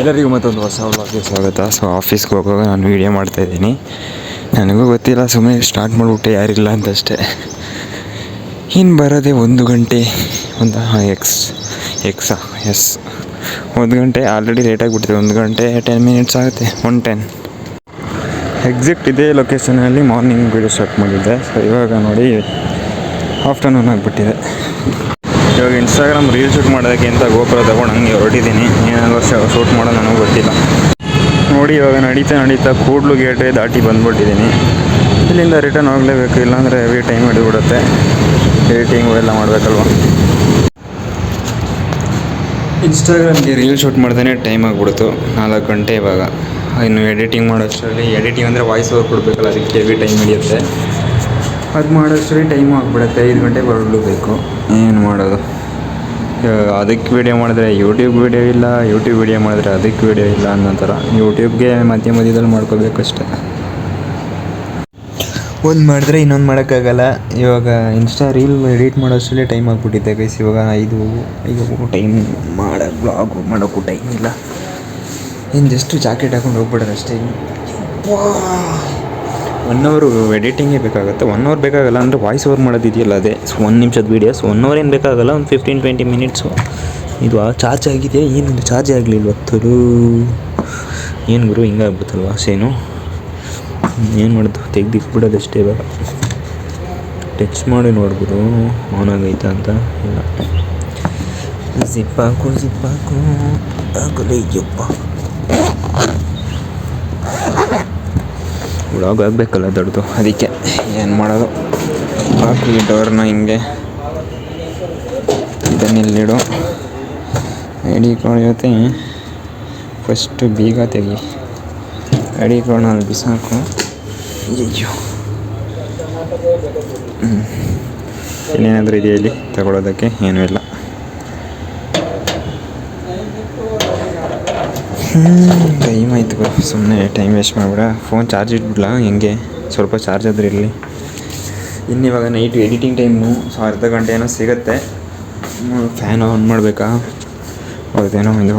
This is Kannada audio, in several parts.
ಎಲ್ಲರಿಗೂ ಮತ್ತೊಂದು ಹೊಸ ವ್ಲಾಗ್ಗೆ ಸ್ವಾಗತ. ಸೊ ಆಫೀಸ್ಗೆ ಹೋಗುವಾಗ ನಾನು ವೀಡಿಯೋ ಮಾಡ್ತಾಯಿದ್ದೀನಿ ನನಗೂ ಗೊತ್ತಿಲ್ಲ ಸುಮ್ಮನೆ ಸ್ಟಾರ್ಟ್ ಮಾಡಿಬಿಟ್ಟೆ, ಯಾರಿಲ್ಲ ಅಂತಷ್ಟೇ. ಇನ್ನು ಬರೋದೇ ಒಂದು ಗಂಟೆ, ಒಂದು, ಹಾಂ ಎಕ್ಸ್ ಎಕ್ಸಾ ಎಸ್ ಒಂದು ಗಂಟೆ ಆಲ್ರೆಡಿ ಲೇಟ್ ಆಗಿಬಿಟ್ಟಿದೆ. ಒಂದು ಗಂಟೆ ಟೆನ್ ಮಿನಿಟ್ಸ್ ಆಗುತ್ತೆ ಒನ್ ಟೆನ್ ಎಕ್ಸಾಕ್ಟ್ ಇದೇ ಲೊಕೇಶನಲ್ಲಿ ಮಾರ್ನಿಂಗ್ ವೀಡಿಯೋ ಸ್ಟಾರ್ಟ್ ಮಾಡಿದ್ದೆ. ಸೊ ಇವಾಗ ನೋಡಿ ಆಫ್ಟರ್ನೂನ್ ಆಗಿಬಿಟ್ಟಿದೆ. ಇವಾಗ ಇನ್ಸ್ಟಾಗ್ರಾಮ್ ರೀಲ್ ಶೂಟ್ ಮಾಡೋದಕ್ಕಿಂತ ಗೋಪುರ ತಗೊಂಡು ಹಂಗೆ ಹೊರಟಿದ್ದೀನಿ. ಏನಾದರೂ ಶೂಟ್ ಮಾಡೋದು ನನಗೆ ಗೊತ್ತಿಲ್ಲ. ನೋಡಿ ಇವಾಗ ನಡೀತಾ ನಡೀತಾ ಕೂಡ್ಲು ಗೇಟೇ ದಾಟಿ ಬಂದ್ಬಿಟ್ಟಿದ್ದೀನಿ. ಇಲ್ಲಿಂದ ರಿಟರ್ನ್ ಹೋಗಲೇಬೇಕು, ಇಲ್ಲಾಂದರೆ ಹೆವಿ ಟೈಮ್ ಹಿಡಿದ್ಬಿಡುತ್ತೆ. ಎಡಿಟಿಂಗು ಎಲ್ಲ ಮಾಡಬೇಕಲ್ವ? ಇನ್ಸ್ಟಾಗ್ರಾಮ್ಗೆ ರೀಲ್ ಶೂಟ್ ಮಾಡ್ದೇ ಟೈಮ್ ಆಗಿಬಿಡ್ತು, ನಾಲ್ಕು ಗಂಟೆ ಇವಾಗ. ಇನ್ನು ಎಡಿಟಿಂಗ್ ಮಾಡೋಷ್ಟರಲ್ಲಿ ಎಡಿಟಿಂಗ್ ಅಂದರೆ ವಾಯ್ಸ್ ಓವರ್ ಕೊಡಬೇಕಲ್ಲ, ಅದಕ್ಕೆ ಹೆವಿ ಟೈಮ್ ಹಿಡಿಯುತ್ತೆ. ಅದು ಮಾಡೋಷ್ಟರಲ್ಲಿ ಟೈಮು ಆಗಿಬಿಡುತ್ತೆ ಐದು ಗಂಟೆ ಹೊರಡಬೇಕು ಏನು ಮಾಡೋದು? ಅದಕ್ಕೆ ವೀಡಿಯೋ ಮಾಡಿದ್ರೆ ಯೂಟ್ಯೂಬ್ ವೀಡಿಯೋ ಇಲ್ಲ ಯೂಟ್ಯೂಬ್ ವೀಡಿಯೋ ಮಾಡಿದ್ರೆ ಅದಕ್ಕೆ ವೀಡಿಯೋ ಇಲ್ಲ ಅನ್ನೋ ಥರ. ಯೂಟ್ಯೂಬ್ಗೆ ಮಧ್ಯ ಮಧ್ಯದಲ್ಲಿ ಮಾಡ್ಕೋಬೇಕಷ್ಟೆ ಒಂದು ಮಾಡಿದ್ರೆ ಇನ್ನೊಂದು ಮಾಡೋಕ್ಕಾಗಲ್ಲ. ಇವಾಗ ಇನ್ಸ್ಟಾ ರೀಲ್ ಎಡಿಟ್ ಮಾಡೋಷ್ಟರಲ್ಲೇ ಟೈಮ್ ಆಗಿಬಿಟ್ಟಿದ್ದೆ ಗೈಸ್ ಇವಾಗ ಐದು ಐದು ಟೈಮ್ ಮಾಡೋ ಬ್ಲಾಗು ಮಾಡೋಕ್ಕೂ ಟೈಮ್ ಇಲ್ಲ. ಇನ್ನು ಜಸ್ಟ್ ಜಾಕೆಟ್ ಹಾಕೊಂಡು ಹೋಗ್ಬಿಡೋದು ಅಷ್ಟೇ. ಒನ್ ಅವರು ಎಡಿಟಿಂಗೇ ಬೇಕಾಗುತ್ತೆ. ಒನ್ ಅವರ್ ಬೇಕಾಗಲ್ಲ ಅಂದರೆ ವಾಯ್ಸ್ ಓವರ್ ಮಾಡೋದಿದೆಯಲ್ಲ ಅದೇ. ಸೊ ಒಂದು ನಿಮಿಷದ ವೀಡಿಯೋಸ್ ಒನ್ ಅವರ್ ಏನು ಬೇಕಾಗಲ್ಲ, ಒಂದು ಫಿಫ್ಟೀನ್ ಟ್ವೆಂಟಿ ಮಿನಿಟ್ಸು ಇದು ಚಾರ್ಜ್ ಆಗಿದೆ ಏನಿದು? ಚಾರ್ಜ್ ಆಗಲಿಲ್ವ ತುಳು ಏನು ಗುರು ಹಿಂಗಾಗ್ಬಿಡ್ತಲ್ವ ಸೇನು ಏನು ಮಾಡೋದು? ತೆಗ್ದಿಕ್ಬಿಡೋದಷ್ಟೇ ಇವಾಗ. ಟಚ್ ಮಾಡಿ ನೋಡ್ಬೋದು ಆನ್ ಆಗೈತಾ ಅಂತ? ಇಲ್ಲ. ಜಿಪ್ ಹಾಕು ಜಿಪ್ ಹಾಕು. ಆಗಲೇ ಯಪ್ಪ ವ್ಲಾಗ್ ಆಗಬೇಕಲ್ಲ ದೊಡ್ಡದು. ಅದಕ್ಕೆ ಏನು ಮಾಡೋದು? ಹಾಕು ಡೋರ್ನ ಹಿಂಗೆ ಇದನ್ನೆಲ್ಲಿಡು ಜೊತೆ ಫಸ್ಟು ಬೀಗ ತೆಗಿ. ಐ ಡಿ ಕಾರ್ಡ್ನ ಅಲ್ಲಿ ಬಿಸಾಕು ಅಯ್ಯೋ ಇನ್ನೇನಾದರೂ ಇದೆಯಲ್ಲಿ ತಗೊಳ್ಳೋದಕ್ಕೆ ಏನೂ ಇಲ್ಲ. ಟೈಮ್ ಆಯ್ತು ಬ್ರೋ ಸುಮ್ಮನೆ ಟೈಮ್ ವೇಸ್ಟ್ ಮಾಡಿಬಿಡ. ಫೋನ್ ಚಾರ್ಜ್ ಇಟ್ಬಿಡ್ಲ? ಹೆಂಗೆ? ಸ್ವಲ್ಪ ಚಾರ್ಜ್ ಆದ್ರೆ ಇರಲಿ. ಇನ್ನು ಇವಾಗ ನೈಟ್ ಎಡಿಟಿಂಗ್ ಟೈಮು ಸೊ ಅರ್ಧ ಗಂಟೆ ಏನೋ ಸಿಗುತ್ತೆ. ಫ್ಯಾನ್ ಆನ್ ಮಾಡಬೇಕಾ? ಹೌದೇನೋ ಇದು.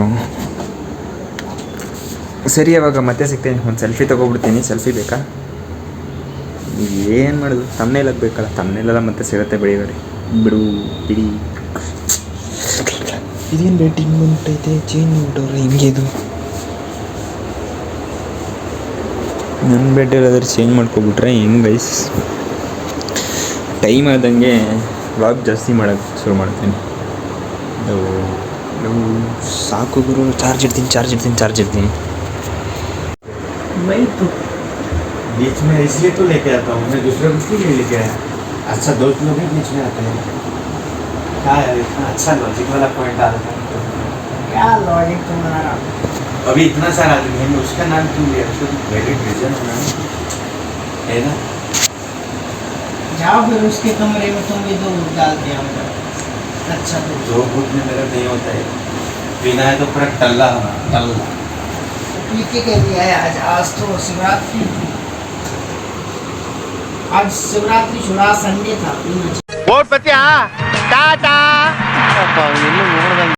ಸರಿ ಅವಾಗ ಮತ್ತೆ ಸಿಗ್ತೇನೆ. ಒಂದು ಸೆಲ್ಫಿ ತೊಗೊಬಿಡ್ತೀನಿ. ಸೆಲ್ಫಿ ಬೇಕಾ? ಏನು ಮಾಡೋದು? ತಮ್ಮನೇಲಾಗ ಬೇಕಲ್ಲ ತಮ್ಮನೇಲೆಲ್ಲ ಮತ್ತೆ ಸಿಗುತ್ತೆ ಬೆಳಿಗ್ಗೆ ಬಿಡು, ಬಿಡಿ. ಇದೇನು ರೇಟಿಂಗ್ ಉಂಟೈತೆ ಚೇಂಜ್ ಬಿಟ್ಟವ್ರೆ ಹಿಂಗೆ ಇದು? ನನ್ನ ಬೆಡ್ ಎಲ್ಲಾದ್ರೂ ಚೇಂಜ್ ಮಾಡ್ಕೊಬಿಟ್ರೆ ಹೆಂಗೆ ಗೈಸ್ ಟೈಮ್ ಆದಂಗೆ ವ್ಲಾಗ್ ಜಾಸ್ತಿ ಮಾಡೋಕ್ಕೆ ಶುರು ಮಾಡ್ತೀನಿ ಇದು ನಾವು ಸಾಕು ಗುರು ಚಾರ್ಜ್ ಇಡ್ತೀನಿ ಚಾರ್ಜ್ ಇಡ್ತೀನಿ ಚಾರ್ಜ್ ಇಡ್ತೀನಿ वही तो बीच में इसलिए तो लेके आता हूँ मैं दूसरे कुछ के लिए लेके आया अच्छा दोस्त लोग भी बीच में आते हैं क्या है इतना अच्छा लॉजिक वाला पॉइंट आ रहा है क्या लॉजिक तुम्हारा अभी इतना सारा आदमी है उसका नाम क्यों लिया उसका तो वैलिड रीजन होना है। है ना? जाओ फिर उसके कमरे में तुम भी दो डाल दिया मेरा अच्छा तो। दो घुट में मेरा नहीं होता है। पीना है तो पूरा टल्ला होना टल्ला। पी के कह दिया है आज आज तो शिवरात्रि आज शिवरात्रि छुड़ा संडे था पीना चाहिए। हाँ। टाटा।